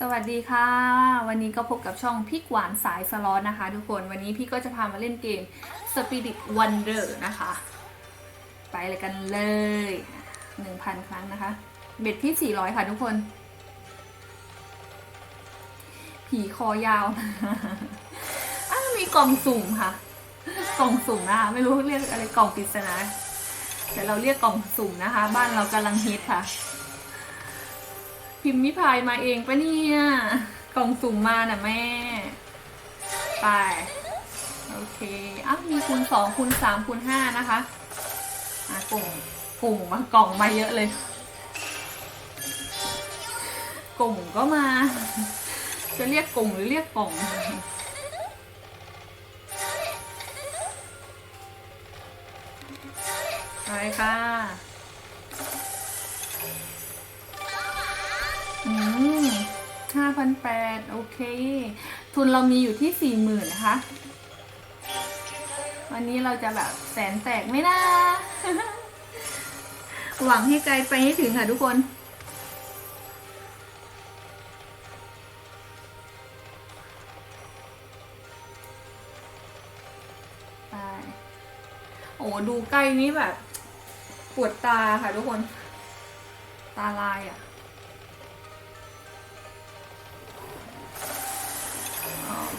สวัสดีค่ะ วันนี้ก็พบกับช่องพี่หวานสายสล็อตนะคะ ทุกคนวันนี้พี่ก็จะพามาเล่นเกม Spirit Wonder นะคะ ไปเลยกันเลย 1,000 ครั้งนะคะ เบ็ดที่ 400 ค่ะทุกคน ผีคอยาวอ้ามีกล่องสุ่มค่ะ กล่องสุ่มนะไม่รู้เรียกอะไรกล่องปริศนาแต่เราเรียกกล่องสุ่มนะคะ บ้านเรากำลังฮิตค่ะ พิมพ์มิพายมาเองปะเนี่ย กล่องสุ่มมาน่ะแม่ ไป โอเคอ้ามีคูณสองคูณสามคูณห้านะคะอะกลุ่มกลุ่มมากล่องมาเยอะเลย กลุ่มก็มา จะเรียกกลุ่มหรือเรียกกล่องไปค่ะ 5,800 โอเค ทุนเรามีอยู่ที่ 40,000 นะคะ วันนี้เราจะแบบแสนแตกไม่นะ หวังให้ไกลไปให้ถึงค่ะทุกคนโอ้ดูใกล้นี้แบบ ปวดตาค่ะทุกคน ตาลายอะ่ะ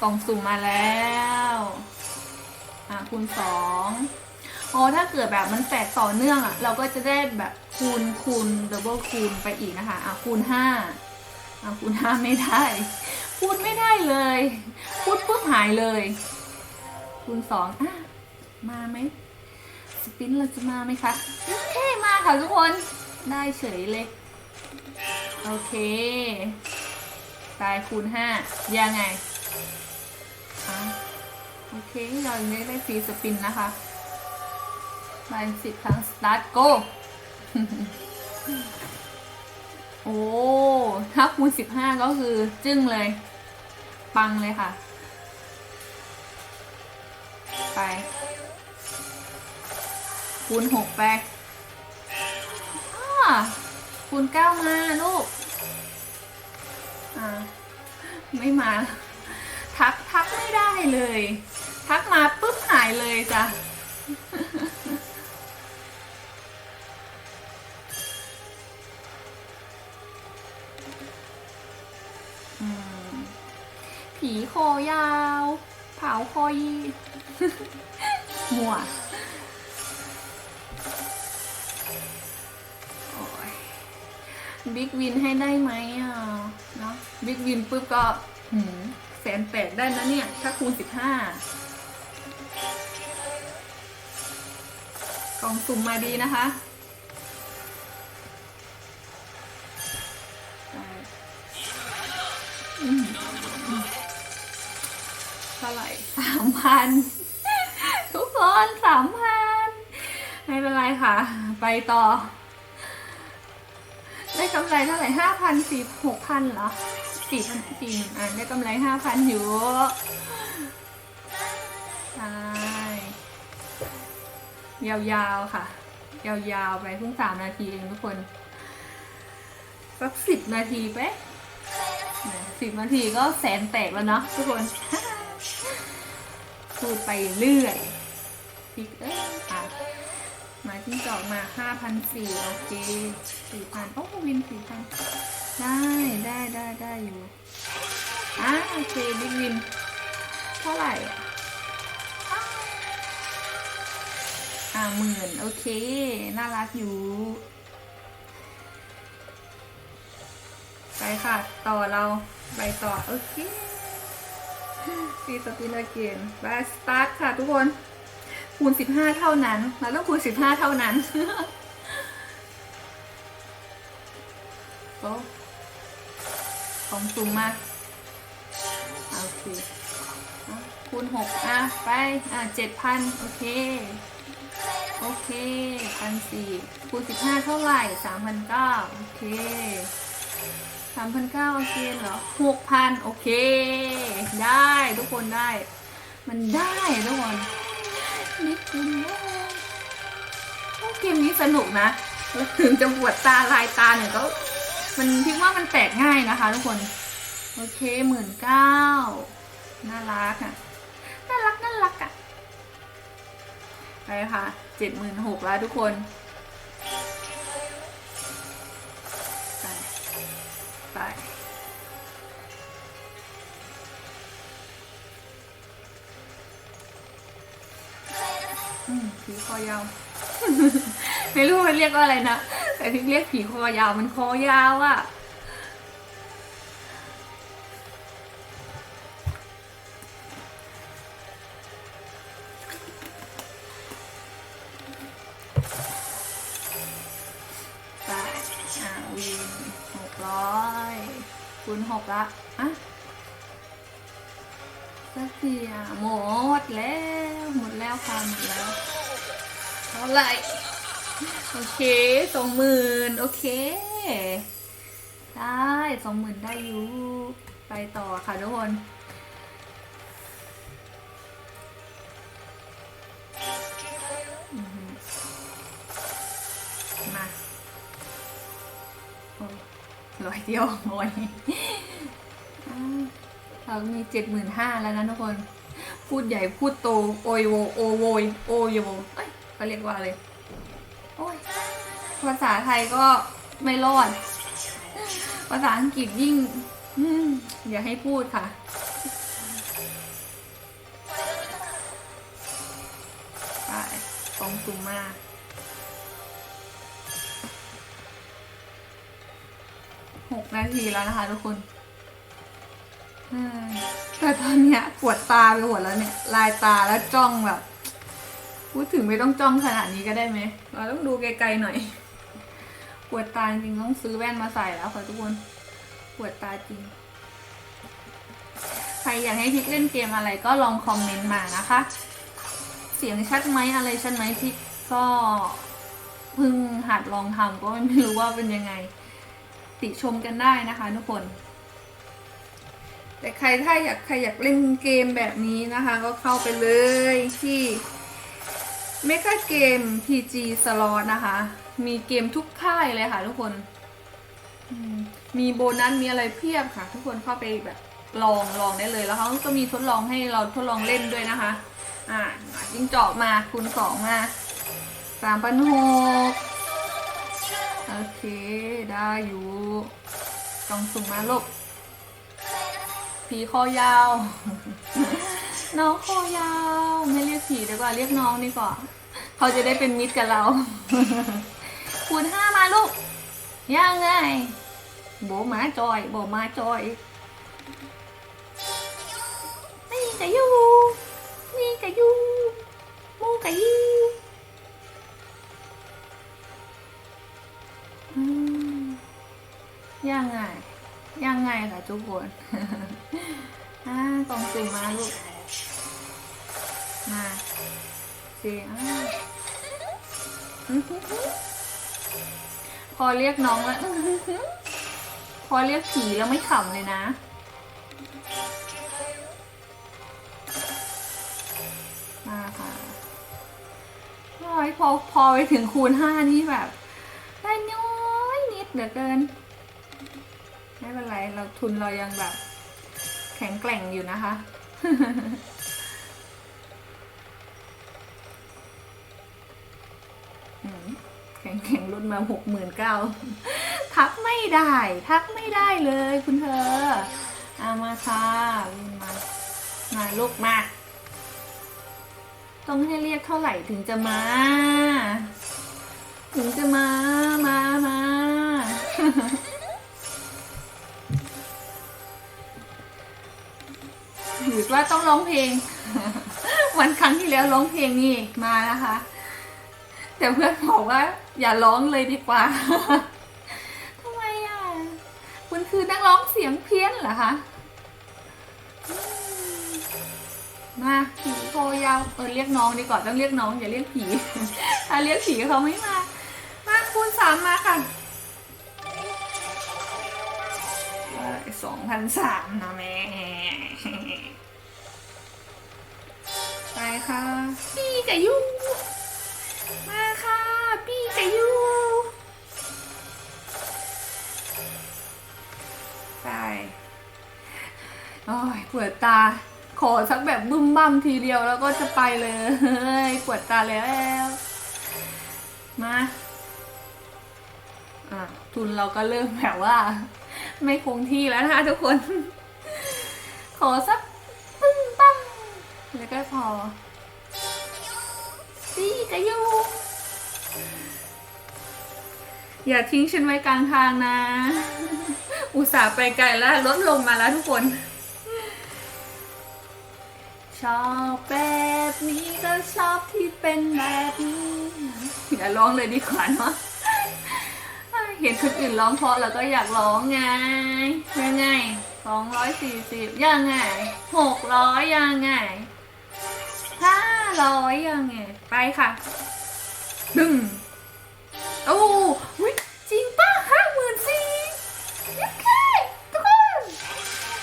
กล่องสุ่มมาแล้วอะคูณสองอ๋อถ้าเกิดแบบมันแตกต่อเนื่องอะ เราก็จะได้แบบคูณคูณดับเบิลคูณไปอีกนะคะอะคูณห้าอะคูณห้าไม่ได้พูดไม่ได้เลย พูดปุ๊บหายเลย คูณสองอะมาไหมสปินเราจะมาไหมคะโอเคมาค่ะทุกคนได้เฉยเลย โอเคตายคูณห้ายังไง โอเคเรายังได้ได้ฟรีสปินนะคะไปสิบครั้งสตาร์ทโกโอ้ถ้าคูณสิบห้าก็คือจึ้งเลย ปังเลยค่ะ ไปคูณหกไปคูณเก้ามาลูก อ่า ไม่มา ทักทักไม่ได้เลย ทักมาปุ๊บหายเลยจ้ะผีคอยาว เผาคอยีมัวบิ๊กวินให้ได้ไหมอะเนาะบิ๊กวินปุ๊บก็แสนแปดได้นะเนี่ย ถ้าคูณสิบห้า กล่องสุ่มมาดีนะคะเท่าไหร่สามพันทุกคนสามพันไม่เป็นไรค่ะ ไปต่อ ได้กำไรเท่าไหร่ห้าพันสี่หกพันเหรอสี่พันสี่อ่าได้กำไรห้าพันอยู่ใช่ ยาวๆค่ะ ยาวๆไปเพิ่งสามนาทีเองทุกคน สักสิบนาทีไปสิบนาทีก็แสนแตกแล้วเนาะทุกคนพูดไปเรื่อยพิกเอ้ยอะมาที่จอกมาห้าพันสี่โอเคสี่พันโอ้วินสี่พันได้ได้ได้ได้อยู่อะโอเคบิ๊กวิน เท่าไหร่าหมื่นโอเค น่ารักอยู่ ไปค่ะ ต่อเราไปต่อ โอเคซีสปินเกนไปสตาร์ทค่ะทุกคน คูณสิบห้าเท่านั้น เราต้องคูณสิบห้าเท่านั้นโอ้ของสูงมากโอเคคูณหกอะ ไป อะเจ็ดพันโอเค โอเคพันสี่คูณสิบห้าเท่าไหร่สามพันเก้าโอเคสามพันเก้าโอเคเหรอหกพันโอเค ได้ทุกคนได้ มันได้ทุกคนนิดนึงเกมนี้สนุกนะถึงจะปวดตาลายตาเนี่ยก็มันคิดว่ามันแตกง่ายนะคะทุกคน โอเคหมื่นเก้าน่ารักอะ น่ารักน่ารักอะ ไปค่ะเจ็ดหมื่นหกแล้วทุกคนไปไปอืมผีคอยาว ไม่รู้มันเรียกว่าอะไรนะ แต่ที่เรียกผีคอยาวมันคอยาวอะ่ะ ร้อยคูณหกละอะสักทีอะหมดแล้วหมดแล้วค่ะหมดแล้วเท่าไหร่โอเคสองหมื่นโอเค ได้สองหมื่นได้อยู่ไปต่อค่ะทุกคนมาโอ้ ร้อยเดียวโอ้ยเรามีเจ็ดหมื่นห้าแล้วนะทุกคน พูดใหญ่พูดโตโอยโวโอโวยโอยโวเอ้ยเขาเรียกว่าอะไรโอ้ยภาษาไทยก็ไม่รอด ภาษาอังกฤษยิ่งอย่าให้พูดค่ะไปตรงสูงมาก หกนาทีแล้วนะคะทุกคนแต่ตอนเนี้ยปวดตาไปหมดแล้วเนี่ย ลายตาแล้วจ้องแบบ พูดถึงไม่ต้องจ้องขนาดนี้ก็ได้ไหม เราต้องดูไกลๆหน่อย ปวดตาจริงต้องซื้อแว่นมาใส่แล้วค่ะทุกคน ปวดตาจริง ใครอยากให้พิกเล่นเกมอะไรก็ลองคอมเมนต์มานะคะ เสียงชัดไหมอะไรชัดไหมพิกก็เพิ่งหัดลองทำก็ไม่รู้ว่าเป็นยังไง ติชมกันได้นะคะทุกคน แต่ใครถ้าอยากใครอยากเล่นเกมแบบนี้นะคะ ก็เข้าไปเลยที่เมกาเกม PG Slot นะคะ มีเกมทุกค่ายเลยค่ะทุกคน มีโบนัสมีอะไรเพียบค่ะ ทุกคนเข้าไปแบบลองลองได้เลยแล้วเขาก็มีทดลองให้เราทดลองเล่นด้วยนะคะ อ่ายิงจาะมาคูณสองมาสามพันหก โอเคได้อยู่กล่องสุ่มมาลูกผีคอยาว น้องคอยาว ไม่เรียกผีดีกว่าเรียกน้องดีกว่าเขาจะได้เป็นมิตรกับเราคูณห้ามาลูกยังไงโบมาจอยโบมาจอยนี่กะยูนี่กะยูมูกะยู งไงล่ะทุกคนอ่ากล่องสุ่มมาลูก มาสิอพอเรียกน้องแล้ว พอเรียกผีแล้วไม่ขำเลยนะมาค่ะโอ้ยพอพอไปถึงคูณห้านี่แบบได้น้อยนิดเหลือเกิน ไม่เป็นไร เราทุนเรายังแบบ แข็งแกร่งอยู่นะคะ แข็งแข็งรุ่นมาหกหมื่นเก้าทักไม่ได้ ทักไม่ได้เลยคุณเธอเอามาค่ะวิ่งมา มาลูกมา ต้องให้เรียกเท่าไหร่ถึงจะมา ถึงจะมา มามา ว่าต้องร้องเพลง วันครั้งที่แล้วร้องเพลงนี่มานะคะ แต่เพื่อนบอกว่า อย่าร้องเลยดีกว่าทำไมอะคุณคือนักร้องเสียงเพี้ยนเหรอคะมาผีโคยาวเออเรียกน้องดีกว่าต้องเรียกน้องอย่าเรียกผีถ้าเรียกผีเขาไม่มามาคูณสามมาค่ะสองพันสามนะแม่ ค่ะพี่กับยูมาค่ะพี่กับยูไปปวดตา ขอสักแบบบึ้มบั้มทีเดียวแล้วก็จะไปเลยปวดตาแล้ว มาอะทุนเราก็เริ่มแบบว่า ไม่คงที่แล้วนะคะทุกคน ขอสักปึ้งปัง แล้วก็พอดีกระยูอย่าทิ้งฉันไว้กลางทางนะ อุตส่าห์ไปไกลแล้วลดลงมาแล้วทุกคน ชอบแบบนี้ก็ชอบที่เป็นแบบนี้อย่าร้องเลยดีกว่าเนาะเห็นคนอื่นร้องเพราะแล้วก็อยากร้องไง ยังไงสองร้อยสี่สิบยังไงหกร้อยยังไง ร้อยยังไง ไปค่ะ ดึง โอ้วิจริงป่ะห้าหมื่นสี่โอเคทุกคน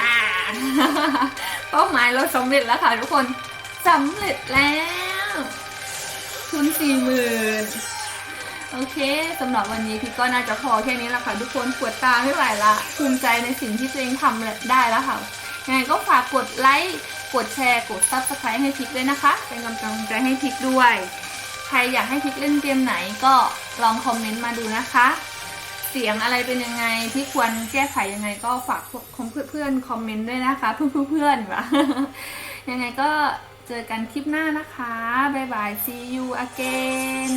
อ่าเป้าหมายเราสำเร็จแล้วค่ะทุกคนสำเร็จแล้วทุนสี่หมื่นโอเคสำหรับวันนี้พี่ก็น่าจะพอแค่นี้แหละค่ะ ทุกคนปวดตาไม่ไหวละภูมิใจในสิ่งที่ตัวเองทำได้แล้วค่ะยังไงก็ฝากกดไลค์ กดแชร์กด subscribe ให้พิกด้วยนะคะ เป็นกำลังใจให้พิกด้วย ใครอยากให้พิกเล่นเกมไหนก็ลองคอมเมนต์มาดูนะคะ เสียงอะไรเป็นยังไงที่ควรแก้ไขยังไงก็ฝากเพื่อนๆคอมเมนต์ด้วยนะคะ เพื่อนๆวะยังไงก็เจอกันคลิปหน้านะคะ บ๊ายบาย see you again